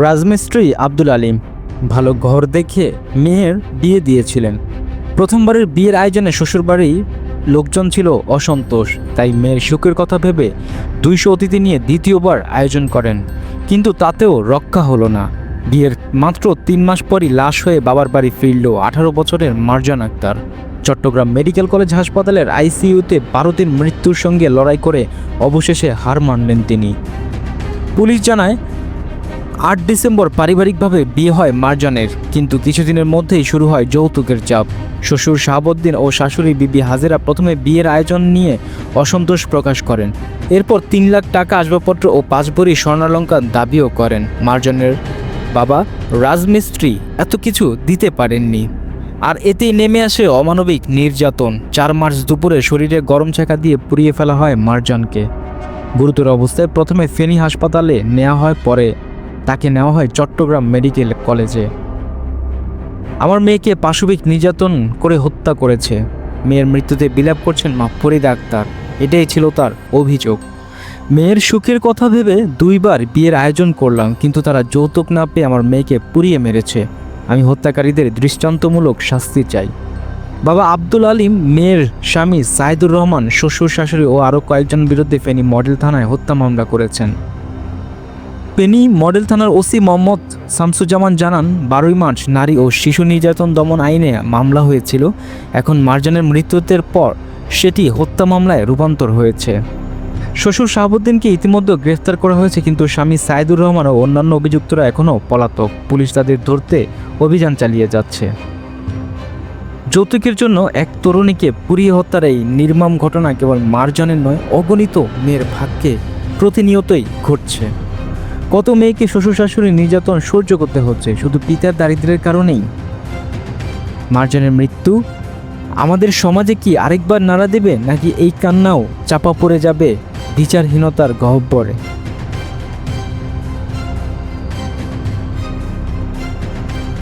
রাজমিস্ত্রি আব্দুল আলিম। ভালো ঘর দেখে মেয়ের বিয়ে দিয়েছিলেন। প্রথমবারের বিয়ের আয়োজনে শ্বশুরবাড়ি লোকজন ছিল অসন্তোষ। তাই মেয়ের সুখের কথা ভেবে দুইশো অতিথি নিয়ে দ্বিতীয়বার আয়োজন করেন। কিন্তু তাতেও রক্ষা হলো না। বিয়ের মাত্র তিন মাস পরই লাশ হয়ে বাবার বাড়ি ফিরল আঠারো বছরের মার্জান আক্তার। চট্টগ্রাম মেডিকেল কলেজ হাসপাতালের আইসিইউতে দিন মৃত্যুর সঙ্গে লড়াই করে অবশেষে হার মানলেন তিনি। পুলিশ জানায় আট ডিসেম্বর পারিবারিকভাবে বিয়ে হয় মারজানের, কিন্তু কিছুদিনের মধ্যেই শুরু হয় যৌতুকের চাপ। শ্বশুর শাহাবুদ্দিন ও শাশুড়ি বিবি হাজেরা প্রথমে বিয়ের আয়োজন নিয়ে অসন্তোষ প্রকাশ করেন। এরপর তিন লাখ টাকা আসবাবপত্র ও পাঁচ ভরি স্বর্ণালঙ্কার দাবিও করেন মারজানের। বাবা, রাজমিস্ত্রি, এত কিছু দিতে পারেননি। আর এতেই নেমে আসে অমানবিক নির্যাতন। চার মার্চ দুপুরে শরীরে গরম ছাকা দিয়ে পুড়িয়ে ফেলা হয় মারজানকে। গুরুতর অবস্থায় প্রথমে ফেনী হাসপাতালে নেওয়া হয়, পরে তাকে নেওয়া হয় চট্টগ্রাম মেডিকেল কলেজে। আমার মেয়েকে পাশবিক নির্যাতন করে হত্যা করেছে। মেয়ের মৃত্যুতে বিলাপ করছেন মা ফরিদা আক্তার। এটাই ছিল তার অভিযোগ। মেয়ের সুখের কথা ভেবে দুইবার বিয়ের আয়োজন করলাম, কিন্তু তারা যৌতুক না পেয়ে আমার মেয়েকে পুড়িয়ে মেরেছে। আমি হত্যাকারীদের দৃষ্টান্তমূলক শাস্তি চাই। বাবা আব্দুল আলিম, মেয়ের স্বামী সাইদুর রহমান, শ্বশুর শাশুড়ি ও আরও কয়েকজন বিরুদ্ধে ফেনী মডেল থানায় হত্যা মামলা করেছেন। পেনি মডেল থানার ওসি মোহাম্মদ শামসুজ্জামান জানান, বারোই মার্চ নারী ও শিশু নির্যাতন দমন আইনে মামলা হয়েছিল। এখন মার্জানের মৃত্যুতের পর সেটি হত্যা মামলায় রূপান্তর হয়েছে। শ্বশুর শাহাবুদ্দিনকে ইতিমধ্যে গ্রেফতার করা হয়েছে, কিন্তু স্বামী সাইদুর রহমান ও অন্যান্য অভিযুক্তরা এখনও পলাতক। পুলিশ তাদের ধরতে অভিযান চালিয়ে যাচ্ছে। যৌতুকের জন্য এক তরুণীকে পুড়িয়ে হত্যার এই নির্মম ঘটনা কেবল মার্জনের নয়, অগণিত মেয়ের ভাগ্যে প্রতিনিয়তই ঘটছে। কত মেয়েকে শ্বশুর শাশুড়ি নির্যাতন সহ্য করতে হচ্ছে? শুধু পিতার দারিদ্রের কারণেই? মার্জনের মৃত্যু? আমাদের সমাজে কি আরেকবার নাড়া দেবে নাকি এই কান্নাও চাপা পড়ে যাবে বিচারহীনতার গহ্বরে